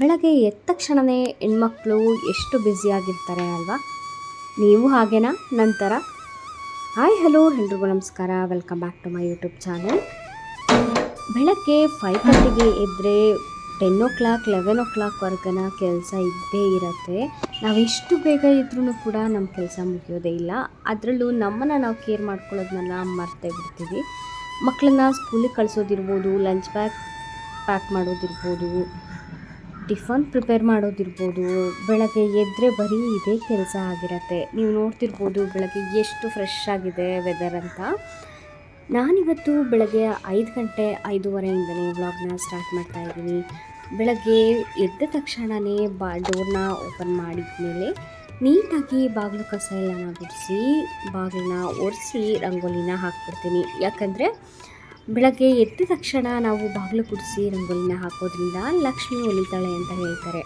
ಬೆಳಗ್ಗೆ ಎದ್ದ ತಕ್ಷಣವೇ ಹೆಣ್ಮಕ್ಳು ಎಷ್ಟು ಬ್ಯುಸಿಯಾಗಿರ್ತಾರೆ ಅಲ್ವಾ? ನೀವು ಹಾಗೇನಾ? ನಂತರ? ಹಾಯ್ ಹಲೋ ಎಲ್ರಿಗೂ ನಮಸ್ಕಾರ. Welcome back to my YouTube channel ಬೆಳಗ್ಗೆ ಫೈವ್ ತರ್ಟಿಗೆ ಎದ್ದರೆ ಟೆನ್ ಓ ಕ್ಲಾಕ್ ಲೆವೆನ್ ಓ ಕ್ಲಾಕ್ವರೆಗನ ಕೆಲಸ ಇದ್ದೇ ಇರುತ್ತೆ. ನಾವೆಷ್ಟು ಬೇಗ ಇದ್ರೂ ಕೂಡ ನಮ್ಮ ಕೆಲಸ ಮುಗಿಯೋದೇ ಇಲ್ಲ. ಅದರಲ್ಲೂ ನಮ್ಮನ್ನು ನಾವು ಕೇರ್ ಮಾಡ್ಕೊಳ್ಳೋದನ್ನೆಲ್ಲ ಮರ್ತೇ ಬಿಡ್ತೀವಿ. ಮಕ್ಕಳನ್ನ ಸ್ಕೂಲಿಗೆ ಕಳಿಸೋದಿರ್ಬೋದು ಲಂಚ್ ಬ್ಯಾಗ್ ಪ್ಯಾಕ್ ಮಾಡೋದಿರ್ಬೋದು. ಟಿಫನ್ ಪ್ರಿಪೇರ್ ಮಾಡೋದಿರ್ಬೋದು, ಬೆಳಗ್ಗೆ ಎದ್ದರೆ ಬರೀ ಇದೇ ಕೆಲಸ ಆಗಿರತ್ತೆ. ನೀವು ನೋಡ್ತಿರ್ಬೋದು ಬೆಳಗ್ಗೆ ಎಷ್ಟು ಫ್ರೆಶ್ ಆಗಿದೆ ವೆದರ್ ಅಂತ. ನಾನಿವತ್ತು ಬೆಳಗ್ಗೆ ಐದು ಗಂಟೆ ಐದೂವರೆಯಿಂದನೇ ವ್ಲಾಗ್ನ ಸ್ಟಾರ್ಟ್ ಮಾಡ್ತಾ ಇದ್ದೀನಿ. ಬೆಳಗ್ಗೆ ಎದ್ದ ತಕ್ಷಣವೇ ಬಾ ಡೋರ್ನ ಓಪನ್ ಮಾಡಿದ ಮೇಲೆ ನೀಟಾಗಿ ಬಾಗಿಲು ಕಸ ಎಲ್ಲನ ಬಿಡಿಸಿ ಬಾಗಿಲನ್ನ ಒರೆಸಿ, ರಂಗೋಲಿನ ಹಾಕ್ಬಿಡ್ತೀನಿ. ಯಾಕಂದರೆ ಬೆಳಗ್ಗೆ ಎದ್ದ ತಕ್ಷಣ ನಾವು ಬಾಗಿಲು ಕುಡಿಸಿ ರಂಗೋಲಿನ ಹಾಕೋದ್ರಿಂದ ಲಕ್ಷ್ಮಿ ಒಲಿತಾಳೆ ಅಂತ ಹೇಳ್ತಾರೆ.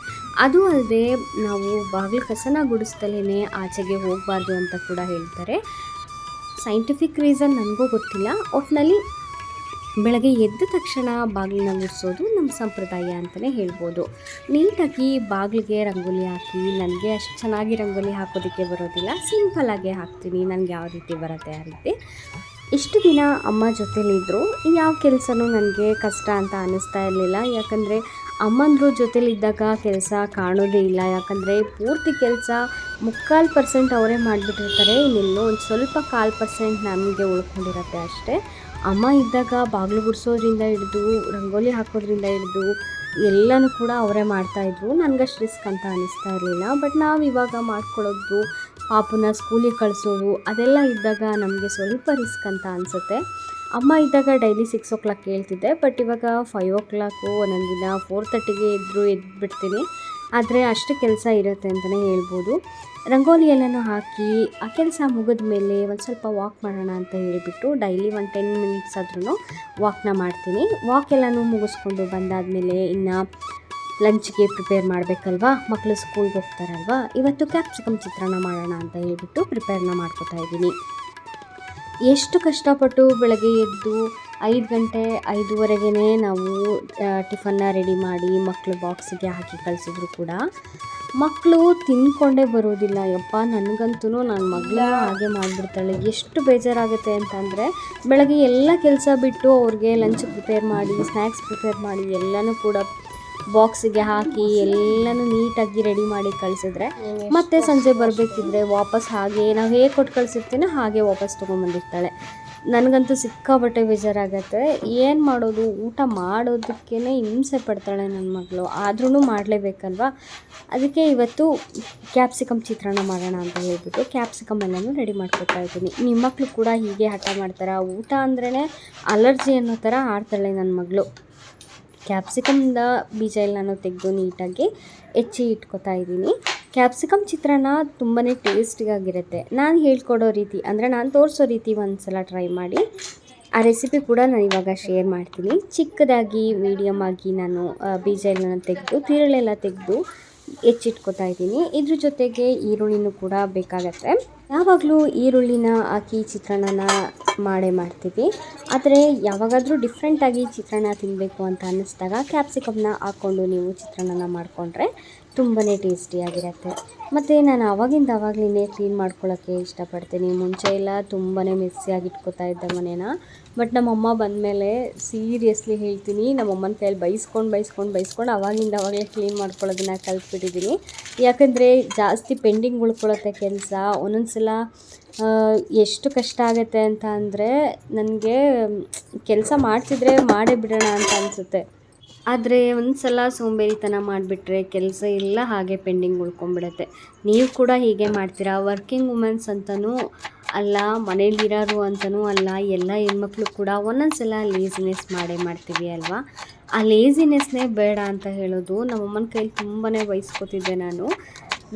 ಅದು ಅಲ್ಲದೆ ನಾವು ಬಾಗಿಲು ಕಸನ ಗುಡಿಸ್ದಲೇ ಆಚೆಗೆ ಹೋಗಬಾರ್ದು ಅಂತ ಕೂಡ ಹೇಳ್ತಾರೆ. ಸೈಂಟಿಫಿಕ್ ರೀಸನ್ ನನಗೂ ಗೊತ್ತಿಲ್ಲ. ಒಟ್ಟಿನಲ್ಲಿ ಬೆಳಗ್ಗೆ ಎದ್ದ ತಕ್ಷಣ ಬಾಗಿಲನ್ನ ಗುಡಿಸೋದು ನಮ್ಮ ಸಂಪ್ರದಾಯ ಅಂತಲೇ ಹೇಳ್ಬೋದು. ನೀಟಾಗಿ ಬಾಗಿಲಿಗೆ ರಂಗೋಲಿ ಹಾಕಿ, ನನಗೆ ಅಷ್ಟು ಚೆನ್ನಾಗಿ ರಂಗೋಲಿ ಹಾಕೋದಕ್ಕೆ ಬರೋದಿಲ್ಲ. ಸಿಂಪಲ್ಲಾಗೆ ಹಾಕ್ತೀನಿ. ನನಗೆ ಯಾವ ರೀತಿ ಬರುತ್ತೆ ಆ ರೀತಿ. ಇಷ್ಟು ದಿನ ಅಮ್ಮ ಜೊತೆಲಿದ್ದರು ಯಾವ ಕೆಲಸನೂ ನನಗೆ ಕಷ್ಟ ಅಂತ ಅನ್ನಿಸ್ತಾ ಇರಲಿಲ್ಲ. ಯಾಕಂದರೆ ಅಮ್ಮಂದ್ರ ಜೊತೇಲಿದ್ದಾಗ ಕೆಲಸ ಕಾಣೋದೇ ಇಲ್ಲ. ಯಾಕಂದರೆ ಪೂರ್ತಿ ಕೆಲಸ ಮುಕ್ಕಾಲು ಪರ್ಸೆಂಟ್ ಅವರೇ ಮಾಡಿಬಿಟ್ಟಿರ್ತಾರೆ. ಇನ್ನೆಲ್ಲೋ ಒಂದು ಸ್ವಲ್ಪ ಕಾಲು ಪರ್ಸೆಂಟ್ ನಮಗೆ ಉಳ್ಕೊಂಡಿರತ್ತೆ ಅಷ್ಟೇ. ಅಮ್ಮ ಇದ್ದಾಗ ಬಾಗಿಲು ಗುಡಿಸೋದ್ರಿಂದ ಹಿಡಿದು, ರಂಗೋಲಿ ಹಾಕೋದ್ರಿಂದ ಹಿಡಿದು ಎಲ್ಲನೂ ಕೂಡ ಅವರೇ ಮಾಡ್ತಾಯಿದ್ರು ನನಗಷ್ಟು ರಿಸ್ಕ್ ಅಂತ ಅನ್ನಿಸ್ತಾ ಇರಲಿಲ್ಲ. ಬಟ್ ನಾವು ಇವಾಗ ಮಾಡ್ಕೊಳ್ಳೋದು ಪಾಪುನ ಸ್ಕೂಲಿಗೆ ಕಳಿಸೋದು ಅದೆಲ್ಲ ಇದ್ದಾಗ ನಮಗೆ ಸ್ವಲ್ಪ ರಿಸ್ಕ್ ಅಂತ ಅನಿಸುತ್ತೆ. ಅಮ್ಮ ಇದ್ದಾಗ ಡೈಲಿ ಸಿಕ್ಸ್ ಓ ಕ್ಲಾಕ್ ಹೇಳ್ತಿದ್ದೆ ಬಟ್ ಇವಾಗ ಫೈವ್ ಓ ಕ್ಲಾಕು ಒಂದೊಂದು ದಿನ ಫೋರ್ ತರ್ಟಿಗೆ ಎದ್ದು ಎದ್ಬಿಡ್ತೀನಿ. ಆದರೆ ಅಷ್ಟು ಕೆಲಸ ಇರುತ್ತೆ ಅಂತಲೇ ಹೇಳ್ಬೋದು. ರಂಗೋಲಿ ಎಲ್ಲನೂ ಹಾಕಿ, ಆ ಕೆಲಸ ಮುಗಿದ ಮೇಲೆ ಒಂದು ಸ್ವಲ್ಪ ವಾಕ್ ಮಾಡೋಣ ಅಂತ ಹೇಳಿಬಿಟ್ಟು ಡೈಲಿ ಒಂದು ಟೆನ್ ಮಿನಿಟ್ಸ್ ಆದ್ರೂ ವಾಕ್ನ ಮಾಡ್ತೀನಿ. ವಾಕ್ ಎಲ್ಲನೂ ಮುಗಿಸ್ಕೊಂಡು ಬಂದಾದಮೇಲೆ ಇನ್ನು ಲಂಚ್ಗೆ ಪ್ರಿಪೇರ್ ಮಾಡಬೇಕಲ್ವಾ? ಮಕ್ಕಳು ಸ್ಕೂಲ್ಗೆ ಹೋಗ್ತಾರಲ್ವಾ? ಇವತ್ತು ಕ್ಯಾಪ್ಸಿಕಮ್ ಚಿತ್ರಾನ್ನ ಮಾಡೋಣ ಅಂತ ಹೇಳ್ಬಿಟ್ಟು ಪ್ರಿಪೇರ್ನ ಮಾಡ್ಕೋತಾ ಇದ್ದೀನಿ. ಎಷ್ಟು ಕಷ್ಟಪಟ್ಟು ಬೆಳಗ್ಗೆ ಎದ್ದು ಐದು ಗಂಟೆ ಐದೂವರೆಗೇ ನಾವು ಟಿಫನ್ನ ರೆಡಿ ಮಾಡಿ ಮಕ್ಕಳು ಬಾಕ್ಸಿಗೆ ಹಾಕಿ ಕಳಿಸಿದ್ರು ಕೂಡ ಮಕ್ಕಳು ತಿನ್ಕೊಂಡೇ ಬರೋದಿಲ್ಲ. ಯಪ್ಪ, ನನಗಂತೂ ನನ್ನ ಮಗಳು ಹಾಗೆ ಮಾಡಿಬಿಡ್ತಾಳೆ. ಎಷ್ಟು ಬೇಜಾರಾಗುತ್ತೆ ಅಂತಂದರೆ ಬೆಳಗ್ಗೆ ಎಲ್ಲ ಕೆಲಸ ಬಿಟ್ಟು ಅವ್ರಿಗೆ ಲಂಚ್ ಪ್ರಿಪೇರ್ ಮಾಡಿ ಸ್ನ್ಯಾಕ್ಸ್ ಪ್ರಿಪೇರ್ ಮಾಡಿ ಎಲ್ಲನೂ ಕೂಡ ಬಾಕ್ಸಿಗೆ ಹಾಕಿ ಎಲ್ಲನೂ ನೀಟಾಗಿ ರೆಡಿ ಮಾಡಿ ಕಳಿಸಿದ್ರೆ ಮತ್ತೆ ಸಂಜೆ ಬರಬೇಕಿದ್ರೆ ವಾಪಸ್ ಹಾಗೆ ನಾವು ಹೇಗೆ ಕೊಟ್ಟು ಕಳಿಸಿರ್ತೀನೋ ಹಾಗೆ ವಾಪಸ್ ತೊಗೊಂಬಂದಿರ್ತಾಳೆ. ನನಗಂತೂ ಸಿಕ್ಕಾಬಟ್ಟೆ ಬೇಜಾರಾಗತ್ತೆ. ಏನು ಮಾಡೋದು? ಊಟ ಮಾಡೋದಕ್ಕೇ ಹಿಂಸೆ ಪಡ್ತಾಳೆ ನನ್ನ ಮಗಳು. ಆದ್ರೂ ಮಾಡಲೇಬೇಕಲ್ವ? ಅದಕ್ಕೆ ಇವತ್ತು ಕ್ಯಾಪ್ಸಿಕಮ್ ಚಿತ್ರಾನ್ನ ಮಾಡೋಣ ಅಂತ ಹೇಳ್ಬಿಟ್ಟು ಕ್ಯಾಪ್ಸಿಕಮ್ ಎಲ್ಲನೂ ರೆಡಿ ಮಾಡ್ಕೊತಾ ಇದ್ದೀನಿ. ನಿಮ್ಮ ಮಕ್ಕಳು ಕೂಡ ಹೀಗೆ ಹಠ ಮಾಡ್ತಾರೆ? ಊಟ ಅಂದ್ರೇ ಅಲರ್ಜಿ ಅನ್ನೋ ಥರ ಆಡ್ತಾಳೆ ನನ್ನ ಮಗಳು. ಕ್ಯಾಪ್ಸಿಕಮ್ದ ಬೀಜ ಎಲ್ಲ ನಾನು ತೆಗೆದು ನೀಟಾಗಿ ಹೆಚ್ಚಿ ಇಟ್ಕೊತಾ ಇದ್ದೀನಿ. ಕ್ಯಾಪ್ಸಿಕಮ್ ಚಿತ್ರಾನ್ನ ತುಂಬಾ ಟೇಸ್ಟಿಗಾಗಿರುತ್ತೆ ನಾನು ಹೇಳ್ಕೊಡೋ ರೀತಿ, ಅಂದರೆ ನಾನು ತೋರಿಸೋ ರೀತಿ ಒಂದು ಸಲ ಟ್ರೈ ಮಾಡಿ. ಆ ರೆಸಿಪಿ ಕೂಡ ನಾನು ಇವಾಗ ಶೇರ್ ಮಾಡ್ತೀನಿ. ಚಿಕ್ಕದಾಗಿ ಮೀಡಿಯಮ್ ಆಗಿ ನಾನು ಬೀಜ ಎಲ್ಲ ತೆಗೆದು, ತಿರುಳೆಲ್ಲ ತೆಗೆದು ಹೆಚ್ಚಿಟ್ಕೊತಾ ಇದ್ದೀನಿ. ಇದ್ರ ಜೊತೆಗೆ ಈರುಳ್ಳಿನೂ ಕೂಡ ಬೇಕಾಗತ್ತೆ. ಯಾವಾಗಲೂ ಈರುಳ್ಳಿನ ಹಾಕಿ ಚಿತ್ರಾನ್ನನ ಮಾಡೇ ಮಾಡ್ತೀವಿ. ಆದರೆ ಯಾವಾಗಾದರೂ ಡಿಫ್ರೆಂಟಾಗಿ ಚಿತ್ರಾನ್ನ ತಿನ್ನಬೇಕು ಅಂತ ಅನ್ನಿಸ್ದಾಗ ಕ್ಯಾಪ್ಸಿಕಮ್ನ ಹಾಕ್ಕೊಂಡು ನೀವು ಚಿತ್ರಾನ್ನನ ಮಾಡಿಕೊಂಡ್ರೆ ತುಂಬಾ ಟೇಸ್ಟಿಯಾಗಿರುತ್ತೆ ಮತ್ತು ನಾನು ಆವಾಗಿಂದ ಆವಾಗಲೇ ಕ್ಲೀನ್ ಮಾಡ್ಕೊಳ್ಳೋಕ್ಕೆ ಇಷ್ಟಪಡ್ತೀನಿ. ಮುಂಚೆ ಎಲ್ಲ ತುಂಬಾ ಮೆಸ್ಸಿಯಾಗಿ ಇಟ್ಕೋತಾ ಇದ್ದೆ ಮನೇನ. ಬಟ್ ನಮ್ಮಮ್ಮ ಬಂದಮೇಲೆ ಸೀರಿಯಸ್ಲಿ ಹೇಳ್ತೀನಿ. ನಮ್ಮಮ್ಮನ ಕೈಯಲ್ಲಿ ಬೈಸ್ಕೊಂಡು ಬೈಸ್ಕೊಂಡು ಬೈಸ್ಕೊಂಡು ಆವಾಗಿಂದ ಆವಾಗಲೇ ಕ್ಲೀನ್ ಮಾಡ್ಕೊಳ್ಳೋದನ್ನ ಕಲ್ತ್ಬಿಟ್ಟಿದ್ದೀನಿ ಯಾಕಂದರೆ ಜಾಸ್ತಿ ಪೆಂಡಿಂಗ್ ಉಳ್ಕೊಳ್ಳುತ್ತೆ ಕೆಲಸ. ಒಂದೊಂದು ಸಲ ಎಷ್ಟು ಕಷ್ಟ ಆಗುತ್ತೆ ಅಂತ ಅಂದರೆ ನನಗೆ ಕೆಲಸ ಮಾಡ್ತಿದ್ರೆ ಮಾಡೇ ಬಿಡೋಣ ಅಂತ ಅನಿಸುತ್ತೆ. ಆದರೆ ಒಂದು ಸಲ ಸೋಂಬೇರಿತನ ಮಾಡಿಬಿಟ್ರೆ ಕೆಲಸ ಎಲ್ಲ ಹಾಗೆ ಪೆಂಡಿಂಗ್ ಉಳ್ಕೊಂಬಿಡತ್ತೆ ನೀವು ಕೂಡ ಹೀಗೆ ಮಾಡ್ತೀರಾ? ವರ್ಕಿಂಗ್ ವುಮೆನ್ಸ್ ಅಂತಲೂ ಅಲ್ಲ ಮನೇಲಿರೋರು ಅಂತಲೂ ಅಲ್ಲ, ಎಲ್ಲ ಹೆಣ್ಮಕ್ಳು ಕೂಡ ಒಂದೊಂದು ಸಲ ಲೇಸಿನೆಸ್ ಮಾಡೇ ಮಾಡ್ತೀವಿ ಅಲ್ವಾ? ಆ ಲೇಸಿನೆಸ್ನೇ ಬೇಡ ಅಂತ ಹೇಳೋದು ನಮ್ಮಮ್ಮನ ಕೈಲಿ ತುಂಬಾ ಬಯಸ್ಕೊತಿದ್ದೆ ನಾನು.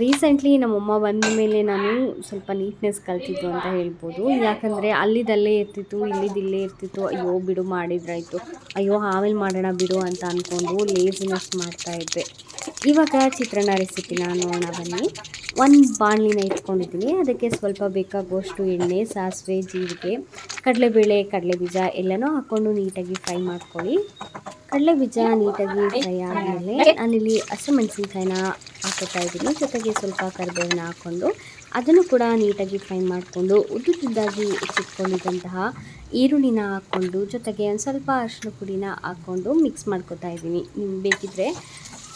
ರೀಸೆಂಟ್ಲಿ ನಮ್ಮಮ್ಮ ಬಂದ ಮೇಲೆ ನಾನು ಸ್ವಲ್ಪ ನೀಟ್ನೆಸ್ ಕಲ್ತಿದ್ದು ಅಂತ ಹೇಳ್ಬೋದು. ಯಾಕಂದರೆ ಅಲ್ಲಿದಲ್ಲೇ ಇರ್ತಿತ್ತು ಇಲ್ಲಿದಿಲ್ಲೇ ಇರ್ತಿತ್ತು. ಅಯ್ಯೋ ಬಿಡು ಮಾಡಿದ್ರಾಯಿತು. ಅಯ್ಯೋ ಆಮೇಲೆ ಮಾಡೋಣ ಬಿಡು ಅಂತ ಅಂದ್ಕೊಂಡು ಲೇಸಿನೆಸ್ ಮಾಡ್ತಾಯಿದ್ದೆ ಇವಾಗ ಚಿತ್ರಾನ್ನ ರೆಸಿಪಿನ ನೋಡೋಣ ಬನ್ನಿ. ಒಂದು ಬಾಣಲಿನ ಇಟ್ಕೊಂಡಿದ್ದೀನಿ. ಅದಕ್ಕೆ ಸ್ವಲ್ಪ ಬೇಕಾಗುವಷ್ಟು ಎಣ್ಣೆ, ಸಾಸಿವೆ, ಜೀರಿಗೆ, ಕಡಲೆಬೇಳೆ ಕಡಲೆ ಬೀಜ ಎಲ್ಲನೂ ಹಾಕ್ಕೊಂಡು ನೀಟಾಗಿ ಫ್ರೈ ಮಾಡ್ಕೊಳ್ಳಿ. ಕಡಲೆ ಬೀಜ ನೀಟಾಗಿ ಫ್ರೈ ಆದಮೇಲೆ ನಾನಿಲ್ಲಿ ಹಸಿಮೆಣಸಿನ್ಕಾಯಿನ ಹಾಕೋತಾ ಇದ್ದೀನಿ. ಜೊತೆಗೆ ಸ್ವಲ್ಪ ಕರಿಬೇವನ್ನ ಹಾಕ್ಕೊಂಡು ಅದನ್ನು ಕೂಡ ನೀಟಾಗಿ ಫ್ರೈ ಮಾಡಿಕೊಂಡು ಉದ್ದುದ್ದಾಗಿ ಹೆಚ್ಚಿಟ್ಕೊಂಡಿದ್ದಂತಹ ಈರುಳ್ಳಿನ ಹಾಕ್ಕೊಂಡು ಜೊತೆಗೆ ಒಂದು ಸ್ವಲ್ಪ ಅರಿಶಿನ ಪುಡಿನ ಹಾಕ್ಕೊಂಡು ಮಿಕ್ಸ್ ಮಾಡ್ಕೊತಾ ಇದ್ದೀನಿ. ನಿಮ್ಗೆ ಬೇಕಿದ್ದರೆ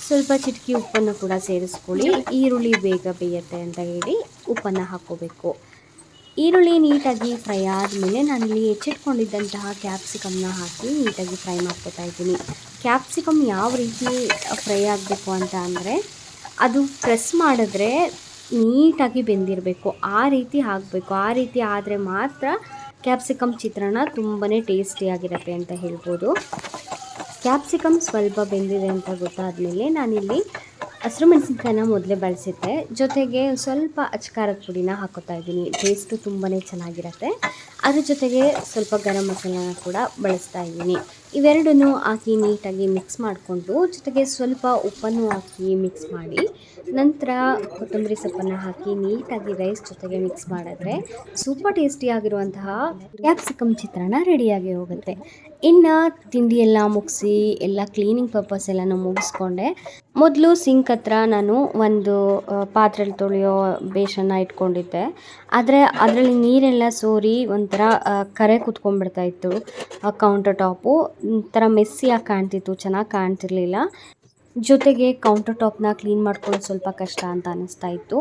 ಸ್ವಲ್ಪ ಚಿಟಕಿ ಉಪ್ಪನ್ನು ಕೂಡ ಸೇರಿಸ್ಕೊಳ್ಳಿ. ಈರುಳ್ಳಿ ಬೇಗ ಬೇಯುತ್ತೆ ಅಂತ ಹೇಳಿ ಉಪ್ಪನ್ನು ಹಾಕ್ಕೋಬೇಕು. ಈರುಳ್ಳಿ ನೀಟಾಗಿ ಫ್ರೈ ಆದಮೇಲೆ ನಾನಿಲ್ಲಿ ಹೆಚ್ಚಿಟ್ಕೊಂಡಿದ್ದಂತಹ ಕ್ಯಾಪ್ಸಿಕಮ್ನ ಹಾಕಿ ನೀಟಾಗಿ ಫ್ರೈ ಮಾಡ್ಕೊತಾ ಇದ್ದೀನಿ. ಕ್ಯಾಪ್ಸಿಕಮ್ ಯಾವ ರೀತಿ ಫ್ರೈ ಆಗಬೇಕು ಅಂತ ಅಂದರೆ, ಅದು ಪ್ರೆಸ್ ಮಾಡಿದ್ರೆ ನೀಟಾಗಿ ಬೆಂದಿರಬೇಕು. ಆ ರೀತಿ ಆಗಬೇಕು ಆ ರೀತಿ ಆದರೆ ಮಾತ್ರ ಕ್ಯಾಪ್ಸಿಕಮ್ ಚಿತ್ರಾನ್ನ ತುಂಬಾ ಟೇಸ್ಟಿಯಾಗಿರುತ್ತೆ ಅಂತ ಹೇಳ್ಬೋದು. ಕ್ಯಾಪ್ಸಿಕಮ್ ಸ್ವಲ್ಪ ಬೆಂದಿದೆ ಅಂತ ಗೊತ್ತಾದಮೇಲೆ ನಾನಿಲ್ಲಿ ಹಸಿರು ಮೆಣಸಿನ್ಕಾಯಿನ ಮೊದಲೇ ಬಳಸಿದ್ದೆ. ಜೊತೆಗೆ ಸ್ವಲ್ಪ ಅಚ್ಕಾರದ ಪುಡಿನ ಹಾಕೋತಾ ಇದ್ದೀನಿ. ಟೇಸ್ಟು ತುಂಬಾ ಚೆನ್ನಾಗಿರತ್ತೆ. ಅದ್ರ ಜೊತೆಗೆ ಸ್ವಲ್ಪ ಗರಂ ಮಸಾಲನ ಕೂಡ ಬಳಸ್ತಾ ಇದ್ದೀನಿ. ಇವೆರಡನ್ನೂ ಹಾಕಿ ನೀಟಾಗಿ ಮಿಕ್ಸ್ ಮಾಡಿಕೊಂಡು, ಜೊತೆಗೆ ಸ್ವಲ್ಪ ಉಪ್ಪನ್ನು ಹಾಕಿ ಮಿಕ್ಸ್ ಮಾಡಿ, ನಂತರ ಕೊತ್ತಂಬರಿ ಸೊಪ್ಪನ್ನು ಹಾಕಿ ನೀಟಾಗಿ ರೈಸ್ ಜೊತೆಗೆ ಮಿಕ್ಸ್ ಮಾಡಿದ್ರೆ ಸೂಪರ್ ಟೇಸ್ಟಿಯಾಗಿರುವಂತಹ ಕ್ಯಾಪ್ಸಿಕಮ್ ಚಿತ್ರಾನ್ನ ರೆಡಿಯಾಗಿ ಹೋಗುತ್ತೆ. ಇನ್ನು ತಿಂಡಿ ಎಲ್ಲ ಮುಗಿಸಿ, ಎಲ್ಲ ಕ್ಲೀನಿಂಗ್ ಪರ್ಪಸ್ ಎಲ್ಲನೂ ಮುಗಿಸ್ಕೊಂಡೆ, ಮೊದಲು ಸಿಂಕ್ ಹತ್ರ ನಾನು ಒಂದು ಪಾತ್ರೆಲಿ ತೊಳೆಯೋ ಬೇಷನ್ನ ಇಟ್ಕೊಂಡಿದ್ದೆ. ಆದರೆ ಅದರಲ್ಲಿ ನೀರೆಲ್ಲ ಸೋರಿ ಒಂಥರ ಕರೆ ಕುತ್ಕೊಂಡ್ಬಿಡ್ತಾ ಇತ್ತು ಕೌಂಟರ್ ಟಾಪು ಒಂಥರ ಮೆಸ್ಸಿಯಾಗಿ ಕಾಣ್ತಿತ್ತು, ಚೆನ್ನಾಗಿ ಕಾಣ್ತಿರ್ಲಿಲ್ಲ. ಜೊತೆಗೆ ಕೌಂಟರ್ ಟಾಪ್ನ ಕ್ಲೀನ್ ಮಾಡ್ಕೊಳ್ಳೋದು ಸ್ವಲ್ಪ ಕಷ್ಟ ಅಂತ ಅನ್ನಿಸ್ತಾ ಇತ್ತು.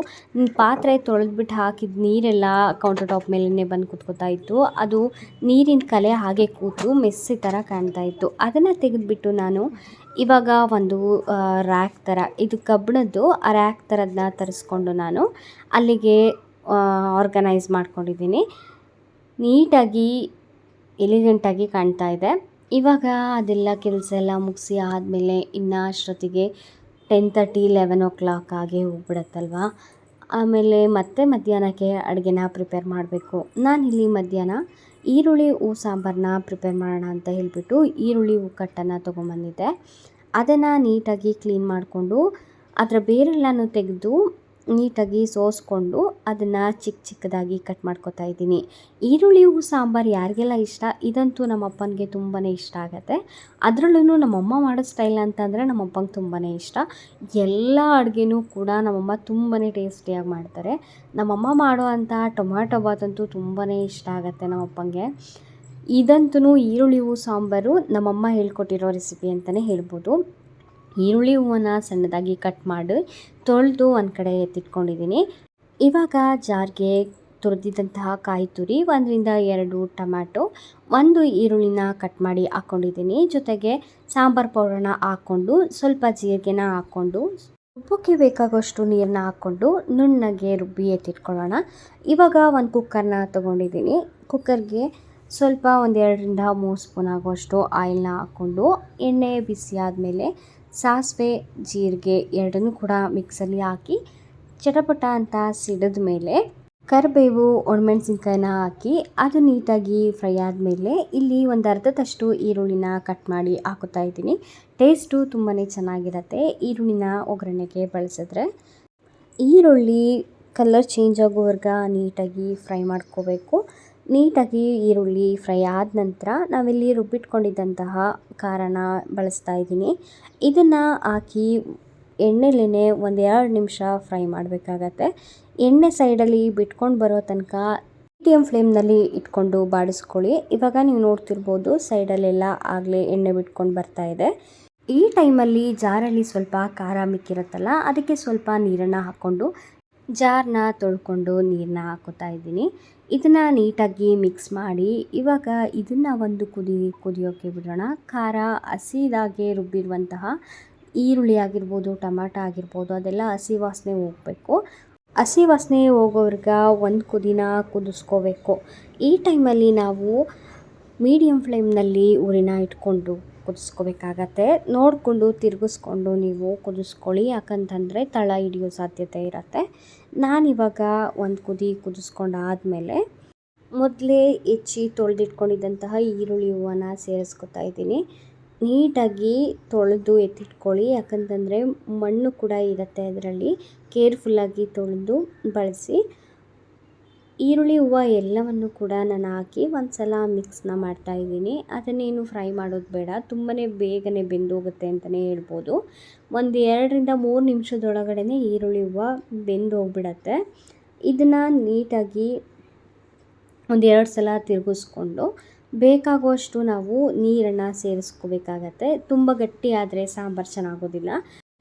ಪಾತ್ರೆ ತೊಳೆದ್ಬಿಟ್ಟು ಹಾಕಿದ ನೀರೆಲ್ಲ ಕೌಂಟರ್ ಟಾಪ್ ಮೇಲೇ ಬಂದು ಕುತ್ಕೋತಾ ಇತ್ತು. ಅದು ನೀರಿನ ಕಲೆ ಹಾಗೆ ಕೂತು ಮೆಸ್ಸಿ ಥರ ಕಾಣ್ತಾ ಇತ್ತು. ಅದನ್ನು ತೆಗೆದುಬಿಟ್ಟು ನಾನು ಇವಾಗ ಒಂದು ರ್ಯಾಕ್ ಥರ ಇದು ಕಬ್ಬಣದ್ದು ಆ ರ್ಯಾಕ್ ಥರದನ್ನ ತರಿಸ್ಕೊಂಡು ನಾನು ಅಲ್ಲಿಗೆ ಆರ್ಗನೈಸ್ ಮಾಡ್ಕೊಂಡಿದ್ದೀನಿ. ನೀಟಾಗಿ ಎಲಿಗೆಂಟಾಗಿ ಕಾಣ್ತಾ ಇದೆ. ಇವಾಗ ಅದೆಲ್ಲ ಕೆಲಸ ಎಲ್ಲ ಮುಗಿಸಿ ಆದಮೇಲೆ ಇನ್ನು ಅಷ್ಟೊತ್ತಿಗೆ ten thirty eleven o'clock ಆಗೇ ಹೋಗ್ಬಿಡತ್ತಲ್ವ? ಆಮೇಲೆ ಮತ್ತೆ ಮಧ್ಯಾಹ್ನಕ್ಕೆ ಅಡುಗೆನ ಪ್ರಿಪೇರ್ ಮಾಡಬೇಕು. ನಾನಿಲ್ಲಿ ಮಧ್ಯಾಹ್ನ ಈರುಳ್ಳಿ, ಹೂ ಸಾಂಬಾರನ್ನ ಪ್ರಿಪೇರ್ ಮಾಡೋಣ ಅಂತ ಹೇಳಿಬಿಟ್ಟು ಈರುಳ್ಳಿ, ಹೂ, ಕಟ್ಟನ್ನು ತೊಗೊಂಬಂದಿದ್ದೆ. ಅದನ್ನು ನೀಟಾಗಿ ಕ್ಲೀನ್ ಮಾಡಿಕೊಂಡು ಅದರ ಬೇರೆಲ್ಲನೂ ತೆಗೆದು ನೀಟಾಗಿ ಸೋಸ್ಕೊಂಡು ಅದನ್ನು ಚಿಕ್ಕ ಚಿಕ್ಕದಾಗಿ ಕಟ್ ಮಾಡ್ಕೊತಾ ಇದ್ದೀನಿ. ಈರುಳ್ಳಿ ಹೂ ಸಾಂಬಾರು ಯಾರಿಗೆಲ್ಲ ಇಷ್ಟ? ಇದಂತೂ ನಮ್ಮ ಅಪ್ಪನಿಗೆ ತುಂಬಾ ಇಷ್ಟ ಆಗುತ್ತೆ. ಅದರಲ್ಲೂ ನಮ್ಮಮ್ಮ ಮಾಡೋ ಸ್ಟೈಲ್ ಅಂತಂದರೆ ನಮ್ಮ ಅಪ್ಪಂಗೆ ತುಂಬಾ ಇಷ್ಟ. ಎಲ್ಲ ಅಡುಗೆನೂ ಕೂಡ ನಮ್ಮಮ್ಮ ತುಂಬಾ ಟೇಸ್ಟಿಯಾಗಿ ಮಾಡ್ತಾರೆ. ನಮ್ಮಮ್ಮ ಮಾಡೋ ಅಂಥ ಟೊಮ್ಯಾಟೊ ಅಂತೂ ತುಂಬಾ ಇಷ್ಟ ಆಗುತ್ತೆ ನಮ್ಮ ಅಪ್ಪಂಗೆ ಇದಂತೂ ಈರುಳ್ಳಿ ಹೂ ಸಾಂಬಾರು ನಮ್ಮಮ್ಮ ಹೇಳ್ಕೊಟ್ಟಿರೋ ರೆಸಿಪಿ ಅಂತಲೇ ಹೇಳ್ಬೋದು. ಈರುಳ್ಳಿ ಹೂವನ್ನು ಸಣ್ಣದಾಗಿ ಕಟ್ ಮಾಡಿ, ತೊಳೆದು ಒಂದು ಕಡೆ ಎತ್ತಿಟ್ಕೊಂಡಿದ್ದೀನಿ ಇವಾಗ ಜಾರ್ಗೆ ತುರಿದಿದ್ದಂತಹ ಕಾಯಿ ತುರಿ, ಒಂದರಿಂದ ಎರಡು ಟೊಮ್ಯಾಟೊ, ಒಂದು ಈರುಳ್ಳಿನ ಕಟ್ ಮಾಡಿ ಹಾಕ್ಕೊಂಡಿದ್ದೀನಿ ಜೊತೆಗೆ ಸಾಂಬಾರು ಪೌಡರ್ನ ಹಾಕ್ಕೊಂಡು, ಸ್ವಲ್ಪ ಜೀರಿಗೆನ ಹಾಕ್ಕೊಂಡು, ಉಪ್ಪಕ್ಕೆ ಬೇಕಾಗೋಷ್ಟು ನೀರನ್ನ ಹಾಕ್ಕೊಂಡು ನುಣ್ಣಗೆ ರುಬ್ಬಿ ಎತ್ತಿಟ್ಕೊಳ್ಳೋಣ. ಇವಾಗ ಒಂದು ಕುಕ್ಕರ್ನ ತೊಗೊಂಡಿದ್ದೀನಿ ಕುಕ್ಕರ್ಗೆ ಸ್ವಲ್ಪ ಒಂದೆರಡರಿಂದ ಮೂರು ಸ್ಪೂನ್ ಆಗೋಷ್ಟು ಆಯಿಲ್ನ ಹಾಕ್ಕೊಂಡು, ಎಣ್ಣೆ ಬಿಸಿ ಆದಮೇಲೆ ಸಾಸಿವೆ ಜೀರಿಗೆ ಎರಡನ್ನೂ ಕೂಡ ಮಿಕ್ಸಲ್ಲಿ ಹಾಕಿ ಚಟಪಟ ಅಂತ ಸಿಡಿದ ಮೇಲೆ ಕರಿಬೇವು, ಒಣಮೆಣ್ಸಿನ್ಕಾಯಿನ ಹಾಕಿ ಅದು ನೀಟಾಗಿ ಫ್ರೈ ಆದಮೇಲೆ ಇಲ್ಲಿ ಒಂದು ಅರ್ಧದಷ್ಟು ಈರುಳ್ಳಿನ ಕಟ್ ಮಾಡಿ ಹಾಕುತ್ತಾ ಇದ್ದೀನಿ. ಟೇಸ್ಟು ತುಂಬಾ ಚೆನ್ನಾಗಿರುತ್ತೆ. ಈರುಳ್ಳಿನ ಒಗ್ಗರಣೆಗೆ ಬಳಸಿದ್ರೆ ಈರುಳ್ಳಿ ಕಲರ್ ಚೇಂಜ್ ಆಗೋವರೆಗ ನೀಟಾಗಿ ಫ್ರೈ ಮಾಡ್ಕೋಬೇಕು. ನೀಟಾಗಿ ಈರುಳ್ಳಿ ಫ್ರೈ ಆದ ನಂತರ ನಾವಿಲ್ಲಿ ರುಬ್ಬಿಟ್ಕೊಂಡಿದ್ದಂತಹ ಖಾರನ ಬಳಸ್ತಾ ಇದ್ದೀನಿ. ಇದನ್ನು ಹಾಕಿ ಎಣ್ಣೆಲೇ ಒಂದು ಎರಡು ನಿಮಿಷ ಫ್ರೈ ಮಾಡಬೇಕಾಗತ್ತೆ. ಎಣ್ಣೆ ಸೈಡಲ್ಲಿ ಬಿಟ್ಕೊಂಡು ಬರೋ ತನಕ ಮೀಡಿಯಮ್ ಫ್ಲೇಮ್ನಲ್ಲಿ ಇಟ್ಕೊಂಡು ಬಾಡಿಸ್ಕೊಳ್ಳಿ. ಇವಾಗ ನೀವು ನೋಡ್ತಿರ್ಬೋದು ಸೈಡಲ್ಲೆಲ್ಲ ಆಗಲೇ ಎಣ್ಣೆ ಬಿಟ್ಕೊಂಡು ಬರ್ತಾ ಇದೆ. ಈ ಟೈಮಲ್ಲಿ ಜಾರಲ್ಲಿ ಸ್ವಲ್ಪ ಖಾರ ಮಿಕ್ಕಿರುತ್ತಲ್ಲ, ಅದಕ್ಕೆ ಸ್ವಲ್ಪ ನೀರನ್ನು ಹಾಕ್ಕೊಂಡು ಜಾರನ್ನ ತೊಳ್ಕೊಂಡು ನೀರನ್ನ ಹಾಕೋತಾ ಇದ್ದೀನಿ. ಇದನ್ನು ನೀಟಾಗಿ ಮಿಕ್ಸ್ ಮಾಡಿ, ಇವಾಗ ಇದನ್ನು ಒಂದು ಕುದಿ ಕುದಿಯೋಕ್ಕೆ ಬಿಡೋಣ. ಖಾರ, ಹಸಿದಾಗೆ ರುಬ್ಬಿರುವಂತಹ ಈರುಳ್ಳಿ ಆಗಿರ್ಬೋದು ಟೊಮ್ಯಾಟೊ ಆಗಿರ್ಬೋದು, ಅದೆಲ್ಲ ಹಸಿ ವಾಸನೆ ಹೋಗಬೇಕು. ಹಸಿ ವಾಸನೆ ಹೋಗೋವರ್ಗ ಒಂದು ಕುದಿನ ಕುದಿಸ್ಕೋಬೇಕು. ಈ ಟೈಮಲ್ಲಿ ನಾವು ಮೀಡಿಯಮ್ ಫ್ಲೇಮ್ನಲ್ಲಿ ಉರಿನ ಇಟ್ಕೊಂಡು ಕುದಿಸ್ಕೋಬೇಕಾಗತ್ತೆ. ನೋಡಿಕೊಂಡು ತಿರುಗಿಸ್ಕೊಂಡು ನೀವು ಕುದಿಸ್ಕೊಳ್ಳಿ, ಯಾಕಂತಂದರೆ ತಳ ಹಿಡಿಯೋ ಸಾಧ್ಯತೆ ಇರುತ್ತೆ. ನಾನಿವಾಗ ಒಂದು ಕುದಿ ಕುದಿಸ್ಕೊಂಡಾದಮೇಲೆ ಮೊದಲೇ ಹೆಚ್ಚಿ ತೊಳೆದಿಟ್ಕೊಂಡಿದ್ದಂತಹ ಈರುಳ್ಳಿ ಹೂವನ್ನ ಸೇರಿಸ್ಕೊತಾ ಇದ್ದೀನಿ. ನೀಟಾಗಿ ತೊಳೆದು ಎತ್ತಿಟ್ಕೊಳ್ಳಿ. ಯಾಕಂತಂದರೆ ಮಣ್ಣು ಕೂಡ ಇರುತ್ತೆ ಅದರಲ್ಲಿ. ಕೇರ್ಫುಲ್ಲಾಗಿ ತೊಳೆದು ಬಳಸಿ. ಈರುಳ್ಳಿ ಹೂವು ಎಲ್ಲವನ್ನು ಕೂಡ ನಾನು ಹಾಕಿ ಒಂದು ಸಲ ಮಿಕ್ಸ್ನ ಮಾಡ್ತಾ ಇದ್ದೀನಿ. ಅದನ್ನೇನು ಫ್ರೈ ಮಾಡೋದು ಬೇಡ. ತುಂಬಾ ಬೇಗನೆ ಬೆಂದೋಗುತ್ತೆ ಅಂತಲೇ ಹೇಳ್ಬೋದು. ಒಂದು ಎರಡರಿಂದ ಮೂರು ನಿಮಿಷದೊಳಗಡೆ ಈರುಳ್ಳಿ ಹೂವು ಬೆಂದು ಹೋಗ್ಬಿಡತ್ತೆ ಇದನ್ನು ನೀಟಾಗಿ ಒಂದು ಎರಡು ಸಲ ತಿರುಗಿಸ್ಕೊಂಡು ಬೇಕಾಗುವಷ್ಟು ನಾವು ನೀರನ್ನು ಸೇರಿಸ್ಕೋಬೇಕಾಗತ್ತೆ. ತುಂಬ ಗಟ್ಟಿ ಆದರೆ ಸಾಂಬಾರು ಚೆನ್ನಾಗೋದಿಲ್ಲ.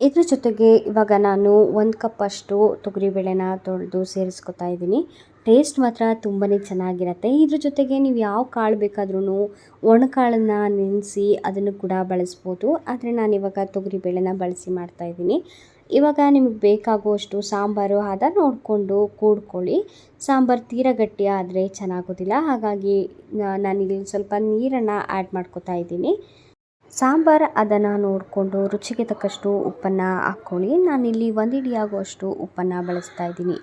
ಇದ್ರ ಜೊತೆಗೆ ಇವಾಗ ನಾನು ಒಂದು ಕಪ್ಪಷ್ಟು ತೊಗರಿಬೇಳೆನ ತೊಳೆದು ಸೇರಿಸ್ಕೊತಾ ಇದ್ದೀನಿ. ಟೇಸ್ಟ್ ಮಾತ್ರ ತುಂಬಾ ಚೆನ್ನಾಗಿರುತ್ತೆ. ಇದ್ರ ಜೊತೆಗೆ ನೀವು ಯಾವ ಕಾಳು ಬೇಕಾದ್ರೂ ಒಣಕಾಳನ್ನು ನೆನೆಸಿ ಅದನ್ನು ಕೂಡ ಬಳಸ್ಬೋದು. ಆದರೆ ನಾನು ಇವಾಗ ತೊಗರಿಬೇಳೆನ ಬಳಸಿ ಮಾಡ್ತಾಯಿದ್ದೀನಿ ಇವಾಗ ನಿಮಗೆ ಬೇಕಾಗುವಷ್ಟು ಸಾಂಬಾರು ಆದ ನೋಡಿಕೊಂಡು ಕೂಡ್ಕೊಳ್ಳಿ. ಸಾಂಬಾರು ತೀರ ಗಟ್ಟಿ ಆದರೆ ಚೆನ್ನಾಗೋದಿಲ್ಲ. ಹಾಗಾಗಿ ನಾನಿಲ್ಲಿ ಸ್ವಲ್ಪ ನೀರನ್ನು ಆ್ಯಡ್ ಮಾಡ್ಕೋತಾ ಇದ್ದೀನಿ. ಸಾಂಬಾರು ಅದನ್ನು ನೋಡಿಕೊಂಡು ರುಚಿಗೆ ತಕ್ಕಷ್ಟು ಉಪ್ಪನ್ನು ಹಾಕ್ಕೊಳ್ಳಿ. ನಾನಿಲ್ಲಿ ಒಂದು ಹಿಡಿ ಆಗುವಷ್ಟು ಉಪ್ಪನ್ನು ಬಳಸ್ತಾ ಇದ್ದೀನಿ.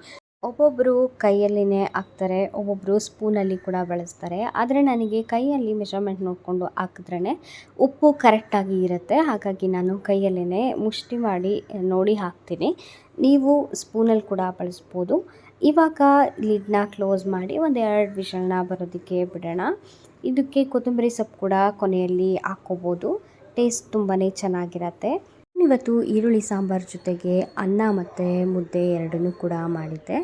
ಒಬ್ಬೊಬ್ಬರು ಕೈಯಲ್ಲಿನೇ ಹಾಕ್ತಾರೆ ಒಬ್ಬೊಬ್ಬರು ಸ್ಪೂನಲ್ಲಿ ಕೂಡ ಬಳಸ್ತಾರೆ. ಆದರೆ ನನಗೆ ಕೈಯಲ್ಲಿ ಮೆಷರ್ಮೆಂಟ್ ನೋಡಿಕೊಂಡು ಹಾಕಿದ್ರೇ ಉಪ್ಪು ಕರೆಕ್ಟಾಗಿ ಇರುತ್ತೆ. ಹಾಗಾಗಿ ನಾನು ಕೈಯಲ್ಲೇ ಮುಷ್ಟಿ ಮಾಡಿ, ನೋಡಿ ಹಾಕ್ತೀನಿ. ನೀವು ಸ್ಪೂನಲ್ಲಿ ಕೂಡ ಬಳಸ್ಬೋದು. ಇವಾಗ ಲಿಡ್ನ ಕ್ಲೋಸ್ ಮಾಡಿ ಒಂದು ಎರಡು ವಿಷಲ್ನ ಬರೋದಕ್ಕೆ ಬಿಡೋಣ. ಇದಕ್ಕೆ ಕೊತ್ತಂಬರಿ ಸೊಪ್ಪು ಕೂಡ ಕೊನೆಯಲ್ಲಿ ಹಾಕ್ಕೋಬೋದು. ಟೇಸ್ಟ್ ತುಂಬಾ ಚೆನ್ನಾಗಿರತ್ತೆ. ಇವತ್ತು ಈರುಳ್ಳಿ ಸಾಂಬಾರು ಜೊತೆಗೆ ಅನ್ನ ಮತ್ತು ಮುದ್ದೆ ಎರಡನ್ನೂ ಕೂಡ ಮಾಡಿದ್ದೆ.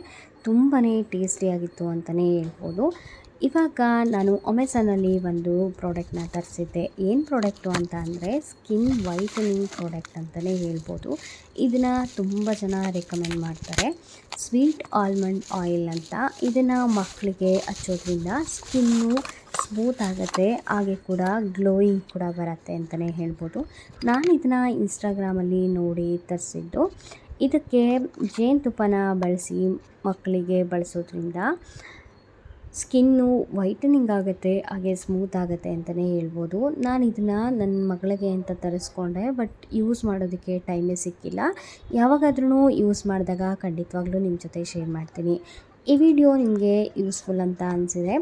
ತುಂಬಾ ಟೇಸ್ಟಿಯಾಗಿತ್ತು ಅಂತಲೇ ಹೇಳ್ಬೋದು. ಇವಾಗ ನಾನು ಅಮೆಝಾನಲ್ಲಿ ಒಂದು ಪ್ರಾಡಕ್ಟ್ನ ತರಿಸಿದ್ದೆ. ಏನು ಪ್ರಾಡಕ್ಟು ಅಂತ ಅಂದರೆ ಸ್ಕಿನ್ ವೈಟನಿಂಗ್ ಪ್ರಾಡಕ್ಟ್ ಅಂತಲೇ ಹೇಳ್ಬೋದು. ಇದನ್ನು ತುಂಬ ಜನ ರೆಕಮೆಂಡ್ ಮಾಡ್ತಾರೆ. ಸ್ವೀಟ್ ಆಲ್ಮಂಡ್ ಆಯಿಲ್ ಅಂತ. ಇದನ್ನು ಮಕ್ಕಳಿಗೆ ಹಚ್ಚೋದ್ರಿಂದ ಸ್ಕಿನ್ನು ಸ್ಮೂತ್ ಆಗುತ್ತೆ, ಹಾಗೆ ಕೂಡ ಗ್ಲೋಯಿಂಗ್ ಕೂಡ ಬರುತ್ತೆ ಅಂತಲೇ ಹೇಳ್ಬೋದು. ನಾನು ಇದನ್ನು ಇನ್ಸ್ಟಾಗ್ರಾಮಲ್ಲಿ ನೋಡಿ ತರಿಸಿದ್ದು. ಇದಕ್ಕೆ ಜೇನುತುಪ್ಪನ ಬಳಸಿ ಮಕ್ಕಳಿಗೆ ಬಳಸೋದ್ರಿಂದ ಸ್ಕಿನ್ನು ವೈಟನಿಂಗ್ ಆಗುತ್ತೆ, ಹಾಗೆ ಸ್ಮೂತ್ ಆಗುತ್ತೆ ಅಂತಲೇ ಹೇಳ್ಬೋದು. ನಾನು ಇದನ್ನು ನನ್ನ ಮಗಳಿಗೆ ಅಂತ ತರಿಸ್ಕೊಂಡೆ, ಬಟ್ ಯೂಸ್ ಮಾಡೋದಕ್ಕೆ ಟೈಮೇ ಸಿಕ್ಕಿಲ್ಲ. ಯಾವಾಗಾದ್ರೂ ಯೂಸ್ ಮಾಡಿದಾಗ ಖಂಡಿತವಾಗ್ಲೂ ನಿಮ್ಮ ಜೊತೆ ಶೇರ್ ಮಾಡ್ತೀನಿ. ಈ ವಿಡಿಯೋ ನಿಮಗೆ ಯೂಸ್ಫುಲ್ ಅಂತ ಅನಿಸಿದೆ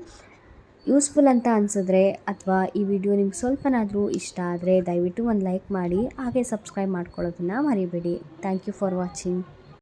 ಯೂಸ್ಫುಲ್ ಅಂತ ಅನಿಸಿದ್ರೆ, ಅಥವಾ ಈ ವಿಡಿಯೋ ನಿಮ್ಗೆ ಸ್ವಲ್ಪನಾದರೂ ಇಷ್ಟ ಆದರೆ ದಯವಿಟ್ಟು ಒಂದು ಲೈಕ್ ಮಾಡಿ, ಹಾಗೆ ಸಬ್ಸ್ಕ್ರೈಬ್ ಮಾಡ್ಕೊಳ್ಳೋದನ್ನು ಮರಿಬೇಡಿ. Thank you for watching.